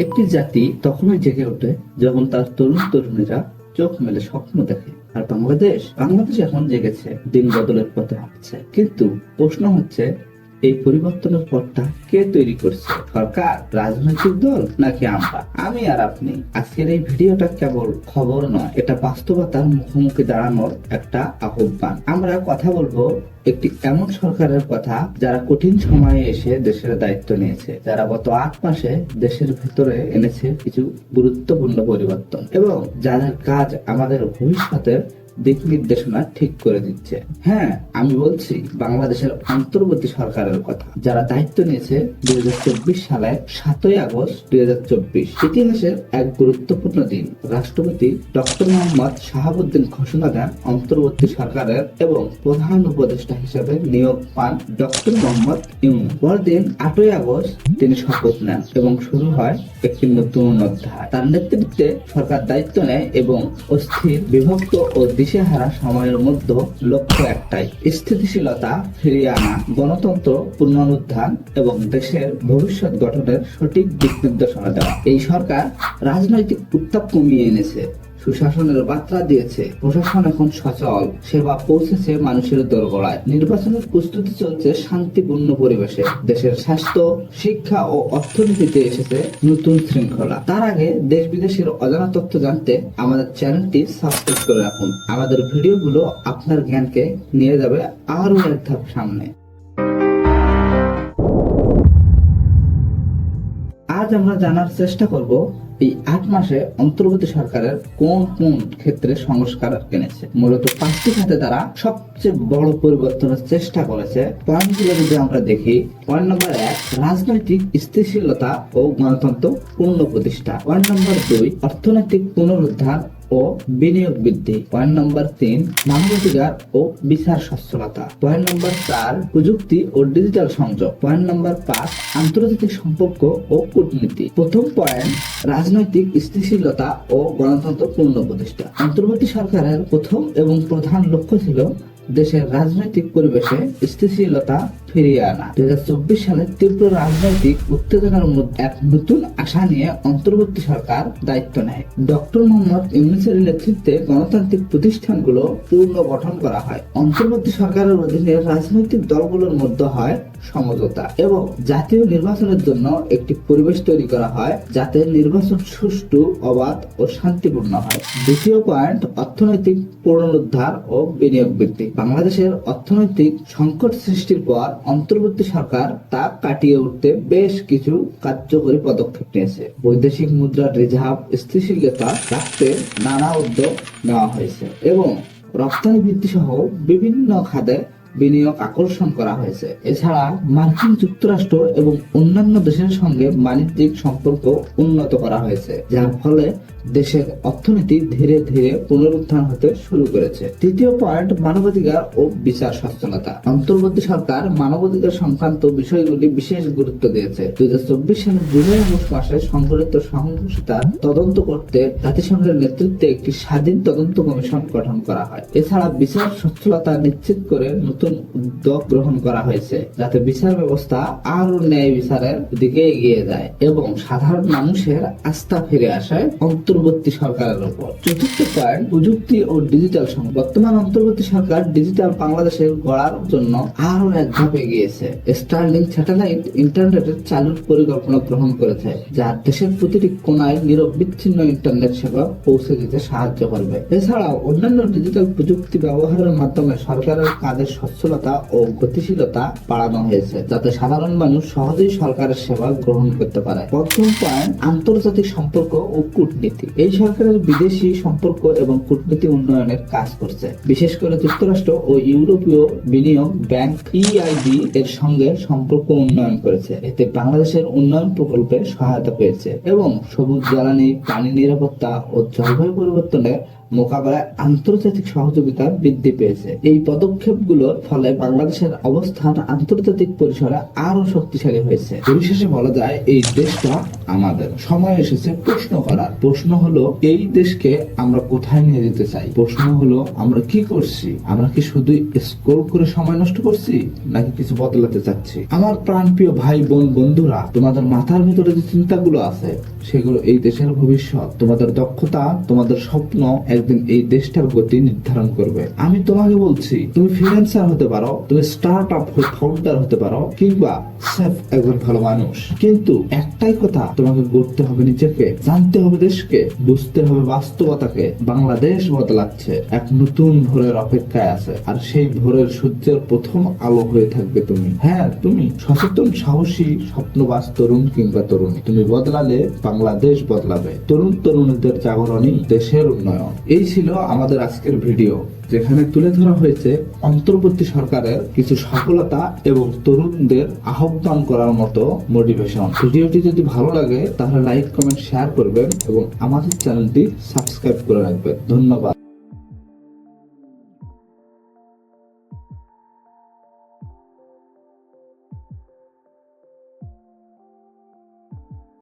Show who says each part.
Speaker 1: একটি জাতি তখনই জেগে ওঠে যখন তার তরুণ তরুণীরা চোখ মেলে স্বপ্ন দেখে। আর বাংলাদেশ বাংলাদেশ এখন জেগেছে, দিন বদলের পথে হাঁটছে। কিন্তু প্রশ্ন হচ্ছে এই পরিবর্তনের পথটা কে তৈরি করছে? সরকার, রাজনৈতিক দল নাকি আমরা? আমি আর আপনি। আজকের এই ভিডিওটা কেবল খবর নয়, এটা বাস্তবতার মুখোমুখি দাঁড়ানোর একটা আহ্বান। আমরা কথা বলব একটি এমন সরকারের কথা যারা কঠিন সময়ে এসে দেশের দায়িত্ব নিয়েছে, যারা গত আট মাসে দেশের ভেতরে এনেছে কিছু গুরুত্বপূর্ণ পরিবর্তন। এবং যাদের কাজ আমাদের ভবিষ্যতের দিক নির্দেশনা ঠিক করে দিচ্ছে। হ্যাঁ আমি বলছি বাংলাদেশের অন্তর্বর্তী সরকারের কথা। যারা দায়িত্ব নিয়েছে দুই হাজার চব্বিশ সালের সাতই আগস্ট দুই হাজার চব্বিশ। ইতিহাসের এক গুরুত্বপূর্ণ দিন। রাষ্ট্রপতি ডক্টর মোহাম্মদ শাহাবুদ্দিন ঘোষণা দেন অন্তর্বর্তী সরকারের এবং প্রধান উপদেষ্টা হিসেবে নিয়োগ পান ডক্টর মোহাম্মদ ইউনুস। পরদিন আটই আগস্ট তিনি শপথ নেন এবং শুরু হয় একটি নতুন অধ্যায়। তার নেতৃত্বে সরকার দায়িত্ব নেয় এবং অস্থির, বিভক্ত ও দিশেহারা সময়ের মধ্যে লক্ষ্য একটাই, স্থিতিশীলতা ফিরিয়ে আনা, গণতন্ত্র পুনরুদ্ধার এবং দেশের ভবিষ্যৎ গঠনের সঠিক দিক নির্দেশনা দেওয়া। এই সরকার রাজনৈতিক উত্তাপ কমিয়ে এনেছে। সুশাসনের বার্তা দিয়েছে। প্রশাসন এখন সচল, সেবা পৌঁছেছে মানুষের দোরগোড়ায়। নির্বাচনের প্রস্তুতি চলছে শান্তিপূর্ণ পরিবেশে। দেশের স্বাস্থ্য, শিক্ষা ও অর্থনীতিতে এসেছে নতুন শৃঙ্খলা। তার আগে দেশ বিদেশের অজানা তথ্য জানতে আমাদের চ্যানেলটি সাবস্ক্রাইব করে রাখুন। আমাদের ভিডিওগুলো আপনার জ্ঞানকে নিয়ে যাবে আরও এক ধাপ সামনে। আজ আমরা জানার চেষ্টা করব এই আট মাসে অন্তর্বর্তী সরকারের কোন কোন ক্ষেত্রে সংস্কার এনেছে? মূলত পাঁচটি খাতে তারা সবচেয়ে বড় পরিবর্তনের চেষ্টা করেছে। পয়েন্টগুলো যদি আমরা দেখি, পয়েন্ট নম্বর এক, রাজনৈতিক স্থিতিশীলতা ও গণতন্ত্র পূর্ণ প্রতিষ্ঠা। পয়েন্ট নম্বর দুই, অর্থনৈতিক পুনরুদ্ধার ও বিনিয়োগ বৃদ্ধি। পয়েন্ট নম্বর তিন, মানবাধিকার ও বিচার সচ্ছলতা। পয়েন্ট নম্বর চার, প্রযুক্তি ও ডিজিটাল সংযোগ। পয়েন্ট নম্বর পাঁচ, আন্তর্জাতিক সম্পর্ক ও কূটনীতি। প্রথম পয়েন্ট, রাজনৈতিক স্থিতিশীলতা ও গণতন্ত্র পূর্ণ প্রতিষ্ঠা। অন্তর্বর্তী সরকারের প্রথম এবং প্রধান লক্ষ্য ছিল দেশের রাজনৈতিক পরিবেশে স্থিতিশীলতা ফিরিয়ে আনা। দুই হাজার চব্বিশ সালে তীব্র রাজনৈতিক উত্তেজনার মধ্যে এক নতুন আশা নিয়ে অন্তর্বর্তী সরকার দায়িত্ব নেয়। ডক্টর মোহাম্মদ ইউনুসের নেতৃত্বে গণতান্ত্রিক প্রতিষ্ঠানগুলো পূর্ণ গঠন করা হয়। অন্তর্বর্তী সরকারের অধীনে রাজনৈতিক দলগুলোর মধ্যে হয় সমঝোতা এবং জাতীয় নির্বাচনের জন্য একটি পরিবেশ তৈরি করা হয়, যাতে নির্বাচন সুষ্ঠু, অবাধ ও শান্তিপূর্ণ হয়। দ্বিতীয় পয়েন্ট, অর্থনৈতিক পুনরুদ্ধার ও বিনিয়োগ বৃদ্ধি। বাংলাদেশের অর্থনৈতিক সংকট সৃষ্টির পর অন্তর্বর্তী সরকার তা কাটিয়ে উঠতে বেশ কিছু কার্যকরী পদক্ষেপ নিয়েছে। বৈদেশিক মুদ্রার রিজার্ভ স্থিতিশীলতা রাখতে নানা উদ্যোগ নেওয়া হয়েছে এবং রপ্তানি বৃদ্ধি সহ বিভিন্ন খাতে বিনিয়োগ আকর্ষণ করা হয়েছে। এছাড়া মার্কিন যুক্তরাষ্ট্র এবং অন্যান্য দেশের সঙ্গে বাণিজ্যিক সম্পর্ক উন্নত করা হয়েছে, যার ফলে দেশের অর্থনীতি ধীরে ধীরে পুনরুত্থান হতে শুরু করেছে। তৃতীয় পয়েন্ট, মানবাধিকার ও বিচার সচেতনতা। অন্তর্বর্তী সরকার মানবাধিকার সংক্রান্ত বিষয়গুলি বিশেষ গুরুত্ব দিয়েছে। দুই হাজার চব্বিশ সালের জুলাই আগস্ট মাসে সংঘটিত সহিংসতার তদন্ত করতে জাতিসংঘের নেতৃত্বে একটি স্বাধীন তদন্ত কমিশন গঠন করা হয়। এছাড়া বিচার সচ্ছলতা নিশ্চিত করে নতুন উদ্যোগ গ্রহণ করা হয়েছে, যাতে বিচার ব্যবস্থা আরও ন্যায় বিচারের দিকে এগিয়ে যায় এবং সাধারণ মানুষের আস্থা ফিরে আসায় অন্তর্বর্তী সরকারের উপর চতুর্থ পয়েন্ট, প্রযুক্তি ও ডিজিটাল সংযোগ বর্তমান অন্তর্বর্তী সরকার ডিজিটাল বাংলাদেশের গড়ার জন্য আরও এক ধাপ এগিয়েছে। স্টারলিংক স্যাটেলাইট ইন্টারনেটের চালুর পরিকল্পনা গ্রহণ করেছে, যা দেশের প্রতিটি কোনায় নিরবিচ্ছিন্ন ইন্টারনেট সেবা পৌঁছে দিতে সাহায্য করবে। এছাড়াও অন্যান্য ডিজিটাল প্রযুক্তি ব্যবহারের মাধ্যমে সরকারের কাজের সচ্ছলতা ও গতিশীলতা বাড়ানো হয়েছে, যাতে সাধারণ মানুষ সহজেই সরকারের সেবা গ্রহণ করতে পারে। প্রথম পয়েন্ট, আন্তর্জাতিক সম্পর্ক ও কূটনীতি। এই সরকারের বিদেশি সম্পর্ক এবং কূটনীতি উন্নয়নের কাজ করছে। বিশেষ করে যুক্তরাষ্ট্র ও ইউরোপীয় বিনিয়োগ ব্যাংক ইআইবি এর সঙ্গে সম্পর্ক উন্নয়ন করেছে। এতে বাংলাদেশের উন্নয়ন প্রকল্পে সহায়তা পেয়েছে এবং সবুজ জ্বালানি, পানি নিরাপত্তা ও জলবায়ু পরিবর্তনের মোকাবেলায় আন্তর্জাতিক সহযোগিতা বৃদ্ধি পেয়েছে। এই পদক্ষেপগুলোর ফলে বাংলাদেশের অবস্থান আন্তর্জাতিক পরিসরে আরও শক্তিশালী হয়েছে। পরিশেষে বলা যায়, এই দেশটা আমাদের। সময় এসেছে প্রশ্ন করার। প্রশ্ন হলো, এই দেশকে আমরা কোথায় নিয়ে যেতে চাই? প্রশ্ন হলো, আমরা কি করছি? আমরা কি শুধু স্ক্রোল করে সময় নষ্ট করছি, নাকি কিছু বদলাতে চাচ্ছি? আমার প্রাণপ্রিয় ভাই, বোন, বন্ধুরা, তোমাদের মাথার ভিতরে যে চিন্তাগুলো আছে, সেগুলো এই দেশের ভবিষ্যৎ, তোমাদের দক্ষতা, তোমাদের স্বপ্ন একদিন এই দেশটার গতি নির্ধারণ করবে। আমি তোমাকে বলছি, তুমি ফ্রিল্যান্সার হতে পারো, তুমি স্টার্ট আপ ফাউন্ডার হতে পারো, কিংবা সেফ একজন ভালো মানুষ। কিন্তু একটাই কথা তোমাকে গড়তে হবে নিজেকে, জানতে হবে দেশকে, বুঝতে হবে বাস্তবতাকে। বাংলাদেশ বদলাচ্ছে, এক নতুন ভোরের অপেক্ষায় আছে, আর সেই ভোরের সূর্যের প্রথম আলো হয়ে থাকবে তুমি। হ্যাঁ তুমি সচেতন, সাহসী স্বপ্নবাস তরুণ কিংবা তরুণী। তুমি বদলালে বাংলাদেশ বদলাবে। তরুণ তরুণীদের জাগরণই দেশের উন্নয়ন। এই ছিল আমাদের আজকের ভিডিও, যেখানে তুলে ধরা হয়েছে অন্তর্বর্তী সরকারের কিছু সফলতা এবং তরুণদের আহ্বান করার মতো মোটিভেশন ভিডিওটি যদি ভালো লাগে, তাহলে লাইক কমেন্ট শেয়ার করবেন এবং আমাদের চ্যানেলটি সাবস্ক্রাইব করে রাখবেন। ধন্যবাদ।